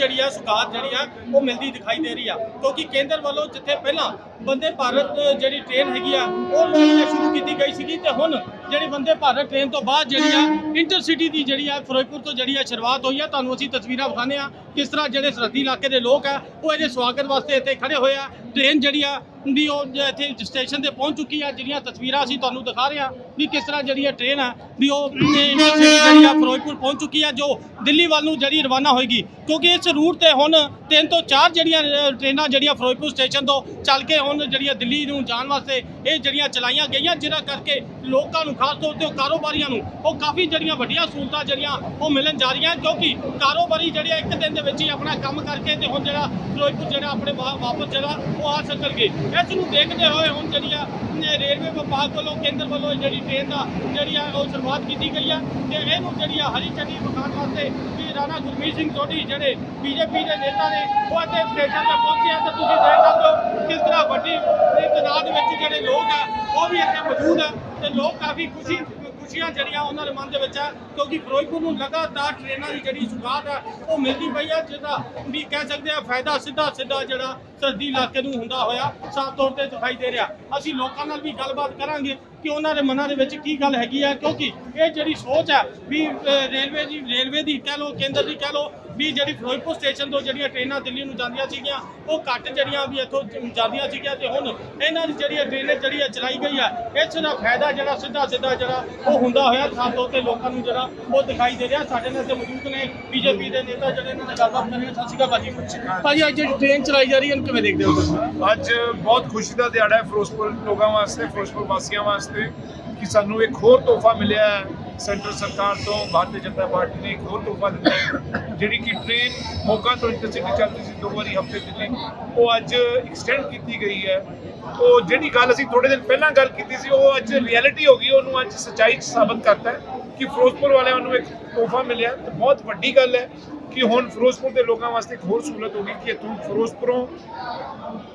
ਜਿਹੜੀ ਆ ਸੁਗਾਤ ਜਿਹੜੀ ਆ, ਉਹ ਮਿਲਦੀ ਦਿਖਾਈ ਦੇ ਰਹੀ ਆ। ਕਿਉਂਕਿ ਕੇਂਦਰ ਵੱਲੋਂ ਜਿੱਥੇ ਪਹਿਲਾਂ ਬੰਦੇ ਭਾਰਤ ਜਿਹੜੀ ਟ੍ਰੇਨ ਹੈਗੀ ਆ, ਉਹ ਸ਼ੁਰੂ ਕੀਤੀ ਗਈ ਸੀਗੀ ਤੇ ਹੁਣ ਜਿਹੜੀ ਬੰਦੇ ਭਾਰਤ ਟ੍ਰੇਨ ਤੋਂ ਬਾਅਦ ਜਿਹੜੀ ਆ ਇੰਟਰਸਿਟੀ ਦੀ ਜਿਹੜੀ ਆ, ਫਿਰੋਜ਼ਪੁਰ ਤੋਂ ਜਿਹੜੀ ਆ ਸ਼ੁਰੂਆਤ ਹੋਈ ਆ, ਤੁਹਾਨੂੰ ਅਸੀਂ ਤਸਵੀਰਾਂ ਵਿਖਾਉਂਦੇ ਆ ਕਿਸ ਤਰ੍ਹਾਂ ਜਿਹੜੇ ਸਰਹੱਦੀ ਇਲਾਕੇ ਦੇ ਲੋਕ ਆ, ਉਹ ਇਹਦੇ ਸਵਾਗਤ ਵਾਸਤੇ ਇੱਥੇ ਖੜੇ ਹੋਏ ਆ। ਟ੍ਰੇਨ ਜਿਹੜੀ ਆ ਦੀ ਉਹ ਜ- ਇੱਥੇ ਸਟੇਸ਼ਨ ਤੇ ਪਹੁੰਚ ਚੁੱਕੀ ਆ ਜਿਹੜੀਆਂ ਤਸਵੀਰਾਂ ਅਸੀਂ ਤੁਹਾਨੂੰ ਦਿਖਾ ਰਹੇ ਹਾਂ ਵੀ ਕਿਸ ਤਰ੍ਹਾਂ ਜਿਹੜੀ ਆ ਟ੍ਰੇਨ ਆ ਵੀ ਉਹ ਇੰਟਰਸਿਟੀ ਜਿਹੜੀ ਆ ਫਿਰੋਜ਼ਪੁਰ ਪਹੁੰਚ ਚੁੱਕੀ ਆ ਜੋ ਦਿੱਲੀ ਵੱਲ ਨੂੰ ਜਿਹੜੀ ਰਵਾਨਾ ਹੋਏਗੀ। ਕਿਉਂਕਿ ਇਸ ਰੂਟ ਤੇ ਹੁਣ ਤਿੰਨ ਤੋਂ ਚਾਰ ਜਿਹੜੀਆਂ ਅ, ਟ੍ਰੇਨਾਂ ਜਿਹੜੀਆਂ ਫਿਰੋਜ਼ਪੁਰ ਸਟੇਸ਼ਨ ਤੋਂ ਚੱਲ ਕੇ ਹੁਣ ਜਿਹੜੀਆਂ ਦਿੱਲੀ ਨੂੰ ਜਾਣ ਵਾਸਤੇ ਇਹ ਜਿਹੜੀਆਂ ਚਲਾਈਆਂ ਗਈਆਂ ਜਿਹਨਾਂ ਕਰਕੇ ਲੋਕਾਂ ਨੂੰ ਖਾਸ ਤੌਰ ਤੇ ਉਹ ਕਾਰੋਬਾਰੀਆਂ ਨੂੰ ਉਹ ਕਾਫੀ ਜਿਹੜੀਆਂ ਵੱਡੀਆਂ ਸਹੂਲਤਾਂ ਜਿਹੜੀਆਂ ਉਹ ਮਿਲਣ ਜਾ ਰਹੀਆਂ ਕਿਉਂਕਿ ਕਾਰੋਬਾਰੀ ਜਿਹੜੇ ਆ ਇੱਕ ਦਿਨ ਦੇ ਵਿੱਚ ਹੀ ਆਪਣਾ ਕੰਮ ਕਰਕੇ ਤੇ ਹੁਣ ਜਿਹੜਾ ਫਿਰੋਜ਼ਪੁਰ ਜਿਹੜਾ ਆਪਣੇ ਵਾ- ਵਾਪਸ ਜਿਹੜਾ ਉਹ ਆ ਸਕਣਗੇ। ਇਸ ਨੂੰ ਦੇਖਦੇ ਹੋਏ ਹੁਣ ਜਿਹੜੀ ਆ ਰੇਲਵੇ ਵਿਭਾਗ ਵੱਲੋਂ, ਕੇਂਦਰ ਵੱਲੋਂ ਜਿਹੜੀ ਟ੍ਰੇਨ ਦਾ ਜਿਹੜੀ ਆ ਉਹ ਸ਼ੁਰੂਆਤ ਕੀਤੀ ਗਈ ਆ ਤੇ ਇਹਨੂੰ ਜਿਹੜੀ ਆ ਹਰੀ ਝੰਡੀ ਵਿਖਾਉਣ ਵਾਸਤੇ ਵੀ ਰਾਣਾ ਗੁਰਮੀਤ ਸਿੰਘ ਸੋਢੀ ਜਿਹੜੇ ਬੀਜੇਪੀ ਦੇ ਨੇਤਾ ਨੇ, ਉਹ ਇੱਥੇ ਸਟੇਸ਼ਨ ਤੇ ਪਹੁੰਚੇ ਆ ਤੇ ਤੁਸੀਂ ਦੇਖ ਸਕਦੇ ਹੋ ਕਿਸ ਤਰ੍ਹਾਂ ਵੱਡੀ ਤਾਦਾਦ ਵਿੱਚ ਜਿਹੜੇ ਲੋਕ ਆ, ਉਹ ਵੀ ਇੱਥੇ ਮੌਜੂਦ ਆ ਤੇ ਲੋਕ ਕਾਫੀ ਖੁਸ਼ੀ ਖੁਸ਼ੀਆਂ ਜਿਹੜੀਆਂ ਉਹਨਾਂ ਦੇ ਮਨ ਦੇ ਵਿੱਚ ਆ, ਕਿਉਂਕਿ ਫਿਰੋਜ਼ਪੁਰ ਨੂੰ ਲਗਾਤਾਰ ਟ੍ਰੇਨਾਂ ਦੀ ਜਿਹੜੀ ਸੁਗਾਤ ਆ, ਉਹ ਮਿਲਦੀ ਪਈ ਆ, ਜਿਹਦਾ ਵੀ ਕਹਿ ਸਕਦੇ ਆ ਫਾਇਦਾ ਸਿੱਧਾ ਸਿੱਧਾ ਜਿਹੜਾ ਸਰਦੀ ਇਲਾਕੇ ਨੂੰ ਹੁੰਦਾ ਹੋਇਆ, ਸਾਫ਼ ਤੌਰ ਤੇ ਦਿਖਾਈ ਦੇ ਰਿਹਾ। ਅਸੀਂ ਲੋਕਾਂ ਨਾਲ ਵੀ ਗੱਲਬਾਤ ਕਰਾਂਗੇ ਕਿ ਉਹਨਾਂ ਦੇ ਮਨਾਂ ਦੇ ਵਿੱਚ ਕੀ ਗੱਲ ਹੈਗੀ ਆ, ਕਿਉਂਕਿ ਇਹ ਜਿਹੜੀ ਸੋਚ ਆ ਵੀ ਰੇਲਵੇ ਦੀ ਰੇਲਵੇ ਦੀ ਕਹਿ ਲਓ, ਕੇਂਦਰ ਦੀ ਕਹਿ ਲਓ ਵੀ ਜਿਹੜੀ ਫਿਰੋਜ਼ਪੁਰ ਸਟੇਸ਼ਨ ਤੋਂ ਜਿਹੜੀਆਂ ਟ੍ਰੇਨਾਂ ਦਿੱਲੀ ਨੂੰ ਜਾਂਦੀਆਂ ਸੀਗੀਆਂ, ਉਹ ਘੱਟ ਜਿਹੜੀਆਂ ਵੀ ਇੱਥੋਂ ਜਾਂਦੀਆਂ ਸੀਗੀਆਂ ਤੇ ਹੁਣ ਇਹਨਾਂ ਦੀ ਜਿਹੜੀਆਂ ਟ੍ਰੇਨਾਂ ਜਿਹੜੀ ਆ ਚਲਾਈ ਗਈ ਹੈ ਇਸ ਦਾ ਫਾਇਦਾ ਜਿਹੜਾ ਸਿੱਧਾ ਸਿੱਧਾ ਜਿਹੜਾ ਉਹ ਹੁੰਦਾ ਹੋਇਆ ਖਾਸ ਤੌਰ ਤੇ ਲੋਕਾਂ ਨੂੰ ਜਿਹੜਾ ਉਹ ਦਿਖਾਈ ਦੇ ਰਿਹਾ। ਸਾਡੇ ਨਾਲ ਇੱਥੇ ਮੌਜੂਦ ਨੇ ਬੀਜੇਪੀ ਦੇ ਨੇਤਾ ਜਿਹੜੇ ਇਹਨਾਂ ਨਾਲ ਗੱਲਬਾਤ ਕਰ ਰਹੇ ਆ। ਸਤਿ ਸ਼੍ਰੀ ਅਕਾਲ ਭਾਜੀ। ਭਾਜੀ, ਅੱਜ ਜਿਹੜੀ ਟ੍ਰੇਨ ਚਲਾਈ ਜਾ ਰਹੀ ਹੈ ਕਿਵੇਂ ਦੇਖਦੇ ਹੋ ਤੁਸੀਂ? ਅੱਜ ਬਹੁਤ ਖੁਸ਼ੀ ਦਾ ਦਿਹਾੜਾ ਹੈ ਫਿਰੋਜ਼ਪੁਰ ਲੋਕਾਂ ਵਾਸਤੇ, ਫਿਰੋਜ਼ਪੁਰ ਵਾਸੀਆਂ ਵਾਸਤੇ ਕਿ ਸਾਨੂੰ ਇੱਕ ਹੋਰ ਤੋਹਫਾ ਮਿਲਿਆ ਹੈ। ਸੈਂਟਰ ਸਰਕਾਰ ਤੋਂ, ਭਾਰਤੀ ਜਨਤਾ ਪਾਰਟੀ ਨੇ ਇੱਕ ਹੋਰ ਤੋਹਫਾ ਦਿੱਤਾ ਹੈ। ਜਿਹੜੀ ਕਿ ਟ੍ਰੇਨ ਮੋਗਾ ਤੋਂ ਇੰਟਰਸਿਟੀ ਚੱਲਦੀ ਸੀ, ਦੋ ਵਾਰੀ ਹਫ਼ਤੇ ਦਿੱਲੀ ਉਹ ਅੱਜ ਐਕਸਟੈਂਡ ਕੀਤੀ ਗਈ ਹੈ। ਉਹ ਜਿਹੜੀ ਗੱਲ ਅਸੀਂ ਥੋੜੇ ਦਿਨ ਪਹਿਲਾਂ ਗੱਲ ਕੀਤੀ ਸੀ, ਉਹ ਅੱਜ ਰਿਐਲਿਟੀ ਹੋ ਗਈ, ਉਹਨੂੰ ਅੱਜ ਸੱਚਾਈ 'ਚ ਸਾਬਤ ਕਰਤਾ ਹੈ ਕਿ ਫਿਰੋਜ਼ਪੁਰ ਵਾਲਿਆਂ ਨੂੰ ਇੱਕ ਤੋਹਫਾ ਮਿਲਿਆ। ਤੇ ਬਹੁਤ ਵੱਡੀ ਗੱਲ ਹੈ ਕਿ ਹੁਣ ਫਿਰੋਜ਼ਪੁਰ ਦੇ ਲੋਕਾਂ ਵਾਸਤੇ ਇੱਕ ਹੋਰ ਸਹੂਲਤ ਹੋ ਗਈ ਕਿ ਇੱਥੋਂ ਫਿਰੋਜ਼ਪੁਰੋਂ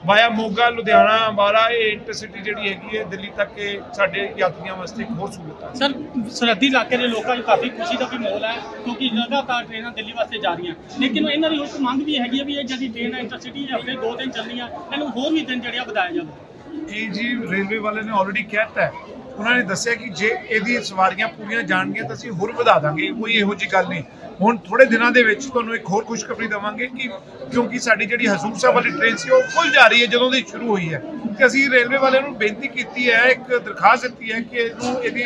ਵਾਇਆ ਮੋਗਾ ਲੁਧਿਆਣਾ ਅੰਬਾਲਾ ਇਹ ਇੰਟਰਸਿਟੀ ਜਿਹੜੀ ਹੈਗੀ ਹੈ ਦਿੱਲੀ ਤੱਕ ਇਹ ਸਾਡੇ ਯਾਤਰੀਆਂ ਵਾਸਤੇ ਇੱਕ ਹੋਰ ਸਹੂਲਤ ਹੈ ਸਰ ਸਰਹੱਦੀ ਇਲਾਕੇ ਦੇ ਲੋਕਾਂ 'ਚ ਕਾਫੀ ਖੁਸ਼ੀ ਦਾ ਵੀ ਮਾਹੌਲ ਹੈ ਕਿਉਂਕਿ ਲਗਾਤਾਰ ਟ੍ਰੇਨਾਂ ਦਿੱਲੀ ਵਾਸਤੇ ਜਾ ਰਹੀਆਂ। ਲੇਕਿਨ ਇਹਨਾਂ ਦੀ ਇੱਕ ਮੰਗ ਵੀ ਹੈਗੀ ਹੈ ਵੀ ਇਹ ਜਿਹੜੀ ਟ੍ਰੇਨ ਹੈ ਇੰਟਰਸਿਟੀ ਹਫ਼ਤੇ ਦੋ ਦਿਨ ਚੱਲਣੀ ਆ ਇਹਨੂੰ ਹੋਰ ਵੀ ਦਿਨ ਜਿਹੜਿਆ ਵਧਾਇਆ ਜਾਵੇ। ਇਹ ਜੀ ਰੇਲਵੇ ਵਾਲੇ ਨੇ ਆਲਰੇਡੀ ਕਹਿਤਾ ਹੈ। ਉਹਨਾਂ ਨੇ ਦੱਸਿਆ ਕਿ ਜੇ ਇਹਦੀ ਸਵਾਰੀਆਂ ਪੂਰੀਆਂ ਜਾਣਗੀਆਂ ਤਾਂ ਅਸੀਂ ਹੋਰ ਵਧਾ ਦਾਂਗੇ ਕੋਈ ਇਹੋ ਜੀ ਗੱਲ ਨਹੀਂ। ਹੁਣ ਥੋੜੇ ਦਿਨਾਂ ਦੇ ਵਿੱਚ ਤੁਹਾਨੂੰ ਇੱਕ ਹੋਰ ਖੁਸ਼ਖਬਰੀ ਦਵਾਂਗੇ ਕਿ ਕਿਉਂਕਿ ਸਾਡੀ ਜਿਹੜੀ ਹਜ਼ੂਰ ਸਾਹਿਬ ਵਾਲੀ ਟ੍ਰੇਨ ਸੀ, ਉਹ ਖੁੱਲ ਜਾ ਰਹੀ ਹੈ ਜਦੋਂ ਦੀ ਸ਼ੁਰੂ ਹੋਈ ਹੈ। ਤੇ ਅਸੀਂ ਰੇਲਵੇ ਵਾਲਿਆਂ ਨੂੰ ਬੇਨਤੀ ਕੀਤੀ ਹੈ, ਇੱਕ ਦਰਖਾਸਤ ਦਿੱਤੀ ਹੈ ਕਿ ਇਹਨੂੰ ਇਹਦੀ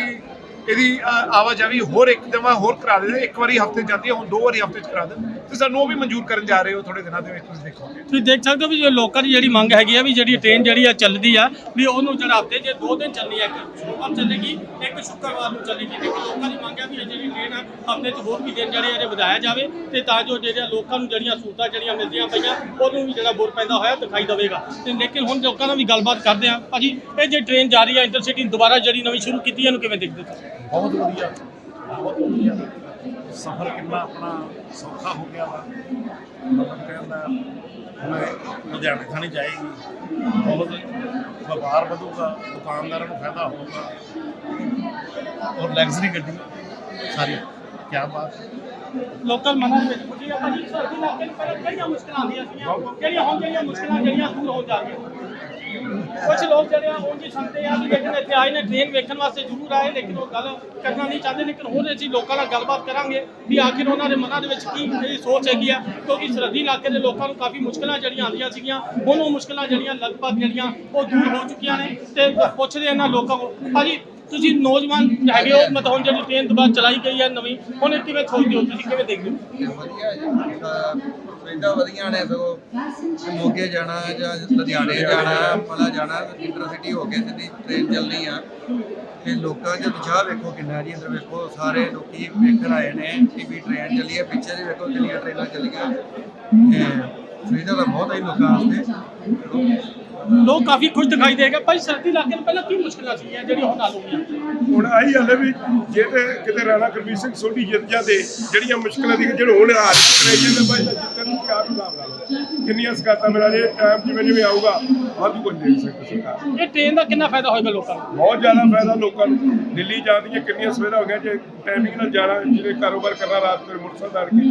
ਇਹਦੀ ਆਵਾਜਾਈ ਹੋਰ ਇੱਕ ਜਮਾ ਹੋਰ ਕਰਾ ਦੇ, ਇੱਕ ਵਾਰੀ ਹਫ਼ਤੇ ਜਾਂਦੀ ਹੈ, ਹੁਣ ਦੋ ਵਾਰੀ ਹਫ਼ਤੇ ਚ ਕਰਾ ਦੇ ਤੇ ਸਾਨੂੰ ਉਹ ਵੀ ਮਨਜ਼ੂਰ ਕਰਨ ਜਾ ਰਹੇ ਹੋ ਥੋੜੇ ਦਿਨਾਂ ਦੇ ਵਿੱਚ ਤੁਸੀਂ ਦੇਖੋਗੇ। ਤੁਸੀਂ ਦੇਖ ਸਕਦੇ ਹੋ ਵੀ ਜੋ ਲੋਕਾਂ ਦੀ ਜਿਹੜੀ ਮੰਗ ਹੈਗੀ ਆ ਵੀ ਜਿਹੜੀ ਟ੍ਰੇਨ ਜਿਹੜੀ ਆ ਚੱਲਦੀ ਆ ਵੀ ਉਹਨੂੰ ਜਿਹੜਾ ਹਫ਼ਤੇ ਜੇ ਦੋ ਦਿਨ ਚੱਲਣੀ ਹੈ ਇੱਕ ਸੋਮਵਾਰ ਚੱਲੇਗੀ ਇੱਕ ਸ਼ੁੱਕਰਵਾਰ ਨੂੰ ਚੱਲੇਗੀ। ਲੇਕਿਨ ਲੋਕਾਂ ਦੀ ਮੰਗ ਹੈ ਵੀ ਇਹ ਜਿਹੜੀ ਟ੍ਰੇਨ ਆ ਹਫ਼ਤੇ 'ਚ ਹੋਰ ਵੀ ਦਿਨ ਜਿਹੜੇ ਇਹਦੇ ਵਧਾਇਆ ਜਾਵੇ ਤੇ ਤਾਂ ਜੋ ਜਿਹੜੇ ਲੋਕਾਂ ਨੂੰ ਜਿਹੜੀਆਂ ਸਹੂਲਤਾਂ ਜਿਹੜੀਆਂ ਮਿਲਦੀਆਂ ਪਈਆਂ ਉਹਨੂੰ ਵੀ ਜਿਹੜਾ ਬੁਰ ਪੈਂਦਾ ਹੋਇਆ ਦਿਖਾਈ ਦੇਵੇਗਾ। ਤੇ ਲੇਕਿਨ ਹੁਣ ਲੋਕਾਂ ਨਾਲ ਵੀ ਗੱਲਬਾਤ ਕਰਦੇ ਆ ਭਾਜੀ ਇਹ ਜੇ ਟ੍ਰੇਨ ਜਾ ਰਹੀ ਆ ਇੰਟਰਸਿਟੀ ਦੁਬਾਰਾ ਜਿਹੜੀ ਨਵੀਂ ਸ਼ੁਰੂ ਕੀਤੀ ਹੈ ਇਹਨੂੰ ਕਿਵੇਂ ਦੇਖਦੇ ਹੋ ਬਹੁਤ ਵਧੀਆ ਬਹੁਤ ਵਧੀਆ। ਸਫ਼ਰ ਕਿੰਨਾ ਆਪਣਾ ਸੌਖਾ ਹੋ ਗਿਆ ਵਾ? ਮਤਲਬ ਕਹਿੰਦਾ, ਹੁਣ ਲੁਧਿਆਣੇ ਥਾਣੀ ਜਾਏਗੀ। ਬਹੁਤ ਵਪਾਰ ਵਧੂਗਾ, ਦੁਕਾਨਦਾਰਾਂ ਨੂੰ ਫਾਇਦਾ ਹੋਊਗਾ। ਔਰ ਲਗਜ਼ਰੀ ਗੱਡੀ, ਸਾਰੀ। ਕੀ ਬਾਤ ਹੈ। ਲੋਕਲ ਮਨਾਂ ਵਿੱਚ ਪੁੱਛੀ ਆ ਭਾਜੀ ਸਰਦੀ ਇਲਾਕੇ ਨੂੰ ਪਹਿਲਾਂ ਕਿਹੜੀਆਂ ਮੁਸ਼ਕਲਾਂ ਆਉਂਦੀਆਂ ਸੀਗੀਆਂ। ਜਿਹੜੀਆਂ ਹੁਣ ਜਿਹੜੀਆਂ ਮੁਸ਼ਕਲਾਂ ਜਿਹੜੀਆਂ ਦੂਰ ਹੋ ਜਾਣਗੀਆਂ? ਕੁਝ ਲੋਕ ਜਿਹੜੇ ਆ, ਉਹ ਜੀ ਸੁਣਦੇ ਆ ਵੀ ਲੇਕਿਨ ਇੱਥੇ ਆਏ ਨੇ ਟ੍ਰੇਨ ਵੇਖਣ ਵਾਸਤੇ ਜ਼ਰੂਰ ਆਏ, ਲੇਕਿਨ ਉਹ ਗੱਲ ਕਰਨਾ ਨਹੀਂ ਚਾਹੁੰਦੇ, ਲੇਕਿਨ ਹੋਰ ਅਸੀਂ ਲੋਕਾਂ ਨਾਲ ਗੱਲਬਾਤ ਕਰਾਂਗੇ ਵੀ ਆਖਿਰ ਉਹਨਾਂ ਦੇ ਮਨਾਂ ਦੇ ਵਿੱਚ ਕੀ ਇਹ ਸੋਚ ਹੈਗੀ ਆ, ਕਿਉਂਕਿ ਸਰਹੱਦੀ ਇਲਾਕੇ ਦੇ ਲੋਕਾਂ ਨੂੰ ਕਾਫੀ ਮੁਸ਼ਕਲਾਂ ਜਿਹੜੀਆਂ ਆਉਂਦੀਆਂ ਸੀਗੀਆਂ ਹੁਣ ਉਹ ਮੁਸ਼ਕਲਾਂ ਜਿਹੜੀਆਂ ਲਗਭਗ ਜਿਹੜੀਆਂ ਉਹ ਦੂਰ ਹੋ ਚੁੱਕੀਆਂ ਨੇ ਤੇ ਪੁੱਛਦੇ ਇਹਨਾਂ ਲੋਕਾਂ ਕੋਲ, ਭਾਜੀ ਤੁਸੀਂ ਨੌਜਵਾਨ ਹੈਗੇ ਹੋ ਮਤਲਬ ਹੁਣ ਜਿਹੜੀ ਟ੍ਰੇਨ ਦੁਬਾਰਾ ਚਲਾਈ ਗਈ ਹੈ ਨਵੀਂ, ਹੁਣ ਇਹ ਕਿਵੇਂ ਸੋਚਦੇ ਹੋ ਤੁਸੀਂ, ਕਿਵੇਂ ਦੇਖਦੇ ਹੋ? ਵਧੀਆ ਜੀ ਸੁਵਿਧਾ ਵਧੀਆ ਨੇ, ਸਗੋਂ ਮੋਗੇ ਜਾਣਾ ਜਾਂ ਲੁਧਿਆਣੇ ਜਾਣਾ ਮਲਾ ਜਾਣਾ ਇੰਟਰਸਿਟੀ ਹੋ ਕੇ ਸਿੱਧੀ ਟ੍ਰੇਨ ਚੱਲਣੀ ਆ। ਤੇ ਲੋਕਾਂ 'ਚ ਉਤਸ਼ਾਹ ਵੇਖੋ ਕਿੰਨਾ ਜੀ ਅੰਦਰ ਵੇਖੋ, ਸਾਰੇ ਲੋਕੀ ਵੇਖਣ ਆਏ ਨੇ ਕਿ ਵੀ ਟ੍ਰੇਨ ਚੱਲੀ ਹੈ ਪਿੱਛੇ ਦੀ ਵੇਖੋ ਕਿੰਨੀਆਂ ਟ੍ਰੇਨਾਂ ਚੱਲੀਆਂ ਤੇ ਸੁਵਿਧਾ ਤਾਂ ਬਹੁਤ ਹੈ ਲੋਕਾਂ ਵਾਸਤੇ। ਲੋਕ ਕਾਫੀ ਖੁਸ਼ ਦਿਖਾਈ ਦੇਗਾ ਭਾਈ ਸਰਦੀ ਇਲਾਕੇ ਨੂੰ ਪਹਿਲਾਂ ਕੀ ਮੁਸ਼ਕਲਾਂ ਸੀਗੀਆਂ ਜਿਹੜੀਆਂ ਹੁਣ ਹੱਲ ਹੋ ਗਈਆਂ ਹੁਣ ਆਹੀ ਹਾਲੇ ਵੀ ਜੇ ਤੇ ਕਿਤੇ ਰਾਣਾ ਗੁਰਮੀਤ ਸਿੰਘ ਸੋਢੀ ਜਿੱਤ ਜਾਂਦੇ ਜਿਹੜੀਆਂ ਮੁਸ਼ਕਲਾਂ ਦੀ ਜਿਹੜੇ ਹੁਣ ਹਾਲ ਕਰਾਈਏ ਤੇ ਭਾਈ ਦਾ ਜਿੱਤਣ ਨੂੰ ਕਿਆ ਹਿਸਾਬ ਲਾ ਲਓ ਕਿੰਨੀਆਂ ਸਕਾਤਾਂ ਮਿਲਾ ਜੇ ਟਾਈਮ ਜਿਵੇਂ ਜਿਵੇਂ ਆਊਗਾ ਵਾਧੂ ਕੁਝ ਦੇ ਸਕਦੀ ਸਰਕਾਰ। ਇਹ ਟ੍ਰੇਨ ਦਾ ਕਿੰਨਾ ਫਾਇਦਾ ਹੋਏਗਾ ਲੋਕਾਂ ਨੂੰ? ਬਹੁਤ ਜ਼ਿਆਦਾ ਫਾਇਦਾ ਲੋਕਾਂ ਨੂੰ। ਦਿੱਲੀ ਜਾਣ ਦੀਆਂ ਕਿੰਨੀਆਂ ਸਵੇਰਾ ਹੋ ਗਿਆ ਜੇ ਟਾਈਮਿੰਗ ਨਾਲ ਜਾਣਾ ਜਿਹੜੇ ਕਾਰੋਬਾਰ ਕਰਨਾ ਰਾਤ ਨੂੰ ਮੁਰਸਦ ਆੜ ਕੇ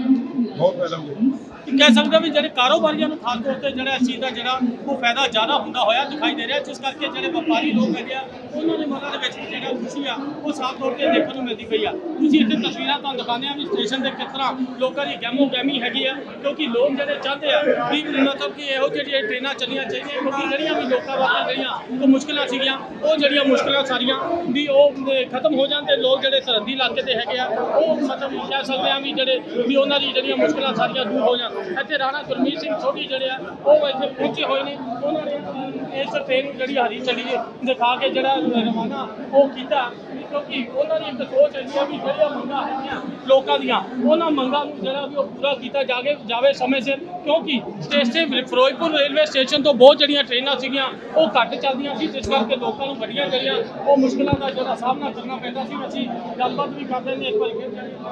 ਬਹੁਤ ਫਾਇਦਾ ਹੋਊਗਾ। ਕਹਿ ਸਕਦੇ ਵੀ ਜਿਹੜੇ ਕਾਰੋਬਾਰੀਆਂ ਨੂੰ ਖਾਸ ਤੌਰ ਤੇ ਜਿਹੜਾ ਇਸ ਚੀਜ਼ ਦਾ ਜਿਹੜਾ ਉਹ ਫਾਇਦਾ ਜ਼ਿਆਦਾ ਹੁੰਦਾ ਹੋਇਆ ਦਿਖਾਈ ਦੇ ਰਿਹਾ, ਜਿਸ ਕਰਕੇ ਜਿਹੜੇ ਵਪਾਰੀ ਲੋਕ ਹੈਗੇ ਆ, ਉਹਨਾਂ ਦੇ ਮਨਾਂ ਦੇ ਵਿੱਚ ਵੀ ਜਿਹੜਾ ਖੁਸ਼ੀ ਆ, ਉਹ ਸਾਫ਼ ਤੌਰ ਤੇ ਦੇਖਣ ਨੂੰ ਮਿਲਦੀ ਪਈ ਆ। ਤੁਸੀਂ ਇੱਥੇ ਤਸਵੀਰਾਂ ਤੁਹਾਨੂੰ ਦਿਖਾਉਂਦੇ ਆ ਵੀ ਸਟੇਸ਼ਨ ਦੇ ਕਿਸ ਤਰ੍ਹਾਂ ਲੋਕਾਂ ਦੀ ਗਹਿਮੋ ਗਹਿਮੀ ਹੈਗੀ ਆ, ਕਿਉਂਕਿ ਲੋਕ ਜਿਹੜੇ ਚਾਹੁੰਦੇ ਆ ਵੀ ਮਤਲਬ ਕਿ ਇਹੋ ਜਿਹੜੀਆਂ ਟ੍ਰੇਨਾਂ ਚੱਲੀਆਂ ਚਾਹੀਦੀਆਂ, ਕਿਉਂਕਿ ਜਿਹੜੀਆਂ ਵੀ ਲੋਕਾਂ ਵਾਸਤੇ ਜਿਹੜੀਆਂ ਉਹ ਮੁਸ਼ਕਲਾਂ ਸੀਗੀਆਂ, ਉਹ ਜਿਹੜੀਆਂ ਮੁਸ਼ਕਲਾਂ ਸਾਰੀਆਂ ਵੀ ਉਹ ਖਤਮ ਹੋ ਜਾਣ ਤੇ ਲੋਕ ਜਿਹੜੇ ਸਰਹੱਦੀ ਇਲਾਕੇ 'ਤੇ ਹੈਗੇ ਆ, ਉਹ ਮਤਲਬ ਕਹਿ ਸਕਦੇ ਆ ਵੀ ਜਿਹੜੇ, ਵੀ ਉਹਨਾਂ ਦੀ ਜਿਹੜੀਆਂ ਮੁਸ਼ਕਲਾਂ ਸਾਰੀਆਂ ਦੂਰ ਹੋ ਜਾਣ। ਇੱਥੇ ਰਾਣਾ ਗੁਰਮੀਤ ਸਿੰਘ ਸੋਢੀ ਜਿਹੜੇ ਆ, ਉਹ ਇੱਥੇ ਪਹੁੰਚੇ ਹੋਏ ਨੇ। ਉਹਨਾਂ ਨੇ ਇਸ ਟ੍ਰੇਨ ਨੂੰ ਜਿਹੜੀ ਹਰੀ ਚੱਲੀ ਹੈ ਦਿਖਾ ਕੇ ਜਿਹੜਾ ਰਵਾਨਾ ਉਹ ਕੀਤਾ। ਕਿਉਂਕਿ ਉਹਨਾਂ ਦੀ ਇੱਕ ਸੋਚ ਹੈਗੀ ਆ ਵੀ ਜਿਹੜੀਆਂ ਮੰਗਾਂ ਹੈਗੀਆਂ ਲੋਕਾਂ ਦੀਆਂ, ਉਹਨਾਂ ਮੰਗਾਂ ਨੂੰ ਜਿਹੜਾ ਵੀ ਉਹ ਪੂਰਾ ਕੀਤਾ ਜਾਗੇ ਜਾਵੇ ਸਮੇਂ ਸਿਰ। ਕਿਉਂਕਿ ਸਟੇਸ਼ਨ ਫਿਰੋਜ਼ਪੁਰ ਰੇਲਵੇ ਸਟੇਸ਼ਨ ਤੋਂ ਬਹੁਤ ਜਿਹੜੀਆਂ ਟ੍ਰੇਨਾਂ ਸੀਗੀਆਂ, ਉਹ ਘੱਟ ਚੱਲਦੀਆਂ ਸੀ, ਜਿਸ ਕਰਕੇ ਲੋਕਾਂ ਨੂੰ ਵੱਡੀਆਂ ਜਿਹੜੀਆਂ ਉਹ ਮੁਸ਼ਕਲਾਂ ਦਾ ਜਿਹੜਾ ਸਾਹਮਣਾ ਕਰਨਾ ਪੈਂਦਾ ਸੀ। ਅਸੀਂ ਗੱਲਬਾਤ ਵੀ ਕਰਦੇ ਨੇ। ਇੱਕ ਵਾਰੀ ਫਿਰ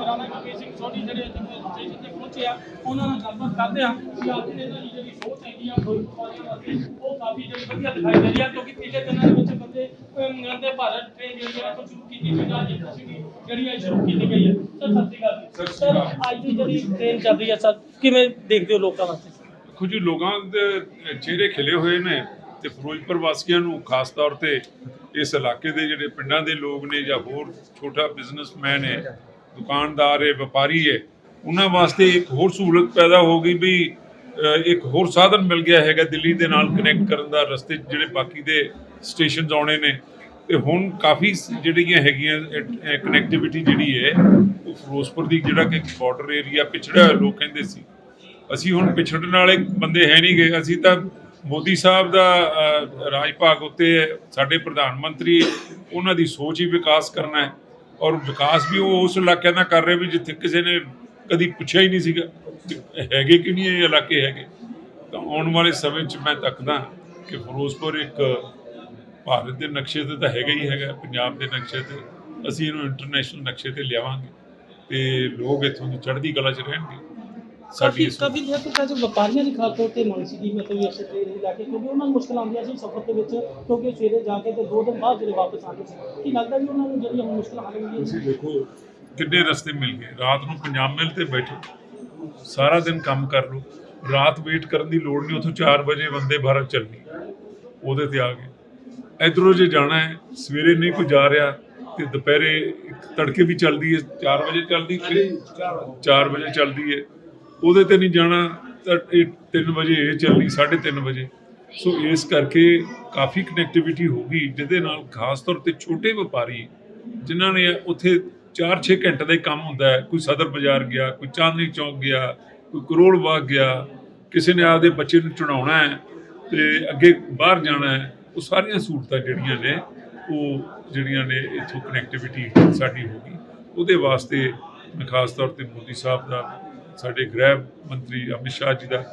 ਰਾਣਾ ਗੁਰਮੀਤ ਸਿੰਘ ਸੋਢੀ ਜਿਹੜੇ ਸਟੇਸ਼ਨ ਤੇ ਪਹੁੰਚੇ ਆ ਉਹਨਾਂ ਨਾਲ ਗੱਲਬਾਤ ਕਰਦੇ ਆ ਕਿ ਇਹਨਾਂ ਦੀ ਜਿਹੜੀ ਸੋਚ ਹੈਗੀ ਆ ਫਿਰੋਜ਼ਪੁਰ ਵਾਸਤੇ ਉਹ ਕਾਫੀ ਜਿਹੜੀ ਵਧੀਆ ਦਿਖਾਈ ਦੇ ਰਹੀ ਆ ਕਿਉਂਕਿ ਪਿਛਲੇ ਦਿਨਾਂ ਦੇ ਵਿੱਚ ਬੰਦੇ ਵੰਦੇ ਭਾਰਤ ਟ੍ਰੇਨ ਜਿਹੜੀ ਆ ਉਹ ਸ਼ੁਰੂ ਕੀਤੀ ਸੀ ਜਾਂ ਇੰਟਰਸਿਟੀ ਜਿਹੜੀ ਆ ਸ਼ੁਰੂ ਕੀਤੀ ਗਈ ਹੈ। ਸਰ ਸਤਿ ਸ਼੍ਰੀ ਅਕਾਲ। ਸਰ ਅੱਜ ਦੀ ਜਿਹੜੀ ਟ੍ਰੇਨ ਚੱਲ ਰਹੀ ਹੈ ਸਰ ਕਿਵੇਂ ਦੇਖਦੇ ਹੋ ਲੋਕਾਂ ਵਾਸਤੇ? ਕੁਝ ਲੋਕਾਂ ਦੇ ਚਿਹਰੇ ਖਿਲੇ ਹੋਏ ਨੇ ਤੇ ਫਿਰੋਜ਼ਪੁਰ ਵਾਸੀਆਂ ਨੂੰ ਖਾਸ ਤੌਰ ਤੇ ਇਸ ਇਲਾਕੇ ਦੇ ਜਿਹੜੇ ਪਿੰਡਾਂ ਦੇ ਲੋਕ ਨੇ ਜਾਂ ਹੋਰ ਛੋਟਾ ਬਿਜ਼ਨਸਮੈਨ ਹੈ ਦੁਕਾਨਦਾਰ ਹੈ ਵਪਾਰੀ ਹੈ ਉਹਨਾਂ ਵਾਸਤੇ ਇੱਕ ਹੋਰ ਸਹੂਲਤ ਪੈਦਾ ਹੋ ਗਈ ਵੀ ਇੱਕ ਹੋਰ ਸਾਧਨ ਮਿਲ ਗਿਆ ਹੈਗਾ ਦਿੱਲੀ ਦੇ ਨਾਲ ਕਨੈਕਟ ਕਰਨ ਦਾ ਰਸਤੇ ਜਿਹੜੇ ਬਾਕੀ ਦੇ ਸਟੇਸ਼ਨਸ ਆਉਣੇ ਨੇ। ਤੇ ਹੁਣ ਕਾਫੀ ਜਿਹੜੀਆਂ ਹੈਗੀਆਂ ਕਨੈਕਟੀਵਿਟੀ ਜਿਹੜੀ ਹੈ, ਉਹ ਫਿਰੋਜ਼ਪੁਰ ਦੀ ਜਿਹੜਾ ਕਿ ਬਾਰਡਰ ਏਰੀਆ ਪਿਛੜਿਆ ਲੋਕ ਕਹਿੰਦੇ ਸੀ। ਅਸੀਂ ਹੁਣ ਪਿਛੜਨ ਵਾਲੇ ਬੰਦੇ ਹੈ ਨਹੀਂ ਗਏ। ਅਸੀਂ ਤਾਂ ਮੋਦੀ ਸਾਹਿਬ ਦਾ ਰਾਜ ਭਾਗ ਉੱਤੇ ਸਾਡੇ ਪ੍ਰਧਾਨ ਮੰਤਰੀ ਉਹਨਾਂ ਦੀ ਸੋਚ ਹੀ ਵਿਕਾਸ ਕਰਨਾ ਹੈ। ਔਰ ਵਿਕਾਸ ਵੀ ਉਹ ਉਸ ਇਲਾਕਿਆਂ ਦਾ ਕਰ ਰਹੇ ਵੀ ਜਿੱਥੇ ਕਿਸੇ ਨੇ ਕਦੀ ਪੁੱਛਿਆ ਹੀ ਨਹੀਂ ਸੀਗਾ ਕਿ ਹੈਗੇ ਕਿ ਨਹੀਂ ਇਹ ਇਲਾਕੇ ਹੈਗੇ। ਤਾਂ ਆਉਣ ਵਾਲੇ ਸਮੇਂ 'ਚ ਮੈਂ ਤੱਕਦਾ ਕਿ ਫਿਰੋਜ਼ਪੁਰ ਇੱਕ ਭਾਰਤ ਦੇ ਨਕਸ਼ੇ ਤੇ ਤਾਂ ਹੈਗਾ ਹੀ ਹੈਗਾ ਪੰਜਾਬ ਦੇ ਨਕਸ਼ੇ ਤੇ। ਅਸੀਂ ਇਹਨੂੰ ਇੰਟਰਨੈਸ਼ਨਲ ਨਕਸ਼ੇ ਤੇ ਲਿਆਵਾਂਗੇ ਤੇ ਲੋਕ ਇੱਥੋਂ ਦੀ ਚੜ੍ਹਦੀ ਕਲਾ 'ਚ ਰਹਿਣਗੇ। ਇਸ- ਕਾਫੀ ਦੇਰ ਤੋਂ ਕਾਜ ਵਪਾਰੀਆਂ ਦੀ ਖਾਸ ਤੌਰ ਤੇ ਮੰਗ ਸੀਗੀ ਮਤਲਬ ਵੀ ਅਸੀਂ ਟ੍ਰੇਨ ਹੀ ਲੈ ਕੇ ਕਿਉਂਕਿ ਉਹਨਾਂ ਨੂੰ ਮੁਸ਼ਕਲ ਆਉਂਦੀਆਂ ਸੀ ਸਫ਼ਰ ਦੇ ਵਿੱਚ ਕਿਉਂਕਿ ਸਵੇਰੇ ਜਾ ਕੇ ਤੇ ਦੋ ਦਿਨ ਬਾਅਦ ਜਿਹੜੇ ਵਾਪਸ ਆਉਂਦੇ ਸੀ। ਕੀ ਲੱਗਦਾ ਵੀ ਉਹਨਾਂ ਨੂੰ ਜਿਹੜੀਆਂ ਹੁਣ ਮੁਸ਼ਕਲਾਂ ਆ ਰਹੀਆਂ ਤੁਸੀਂ ਦੇਖੋ ਕਿੰਨੇ ਰਸਤੇ ਮਿਲ ਗਏ। ਰਾਤ ਨੂੰ ਪੰਜਾਬ ਮਿਲ ਤੇ ਬੈਠੋ। ਸਾਰਾ ਦਿਨ ਕੰਮ ਕਰ ਲਓ। ਰਾਤ ਵੇਟ ਕਰਨ ਦੀ ਲੋੜ ਨਹੀਂ, ਉੱਥੋਂ 4 ਵਜੇ ਬੰਦੇ ਭਾਰਤ ਚੱਲਣੀ। ਉਹਦੇ ਤੇ ਆ ਗਏ। ਇਧਰੋਂ ਜੇ ਜਾਣਾ ਹੈ, ਸਵੇਰੇ ਨਹੀਂ ਕੋਈ ਜਾ ਰਿਹਾ ਤੇ ਦੁਪਹਿਰੇ ਤੜਕੇ ਵੀ ਚੱਲਦੀ ਹੈ 4 ਵਜੇ ਚੱਲਦੀ 4 ਵਜੇ ਚੱਲਦੀ ਹੈ। ਉਹਦੇ ਤੇ ਨਹੀਂ ਜਾਣਾ ਤਾਂ 3 ਵਜੇ ਇਹ ਚੱਲਣੀ 3:30 ਵਜੇ। ਸੋ ਇਸ ਕਰਕੇ ਕਾਫੀ ਕਨੈਕਟੀਵਿਟੀ ਹੋ ਗਈ, ਜਿਹਦੇ ਨਾਲ ਖਾਸ ਤੌਰ ਤੇ ਛੋਟੇ ਵਪਾਰੀ ਜਿਨ੍ਹਾਂ ਨੇ ਉੱਥੇ 4-6 ਘੰਟੇ ਦਾ ਹੀ ਕੰਮ ਹੁੰਦਾ ਹੈ। ਕੋਈ ਸਦਰ ਬਾਜ਼ਾਰ ਗਿਆ, ਕੋਈ ਚਾਂਦਨੀ ਚੌਕ ਗਿਆ, ਕੋਈ ਕਰੋੜ ਬਾਗ ਗਿਆ, ਕਿਸੇ ਨੇ ਆਪਦੇ ਬੱਚੇ ਨੂੰ ਚੜਾਉਣਾ ਹੈ ਤੇ ਅੱਗੇ ਬਾਹਰ ਜਾਣਾ ਹੈ, ਉਹ ਸਾਰੀਆਂ ਸਹੂਲਤਾਂ ਜਿਹੜੀਆਂ ਨੇ, ਉਹ ਜਿਹੜੀਆਂ ਨੇ ਇੱਥੋਂ ਕਨੈਕਟੀਵਿਟੀ ਸਾਡੀ ਹੋ ਗਈ। ਉਹਦੇ ਵਾਸਤੇ ਮੈਂ ਖਾਸ ਤੌਰ ਤੇ ਮੋਦੀ ਸਾਹਿਬ ਦਾ, ਸਾਡੇ ਗ੍ਰਹਿ ਮੰਤਰੀ ਅਮਿਤ ਸ਼ਾਹ ਜੀ ਦਾ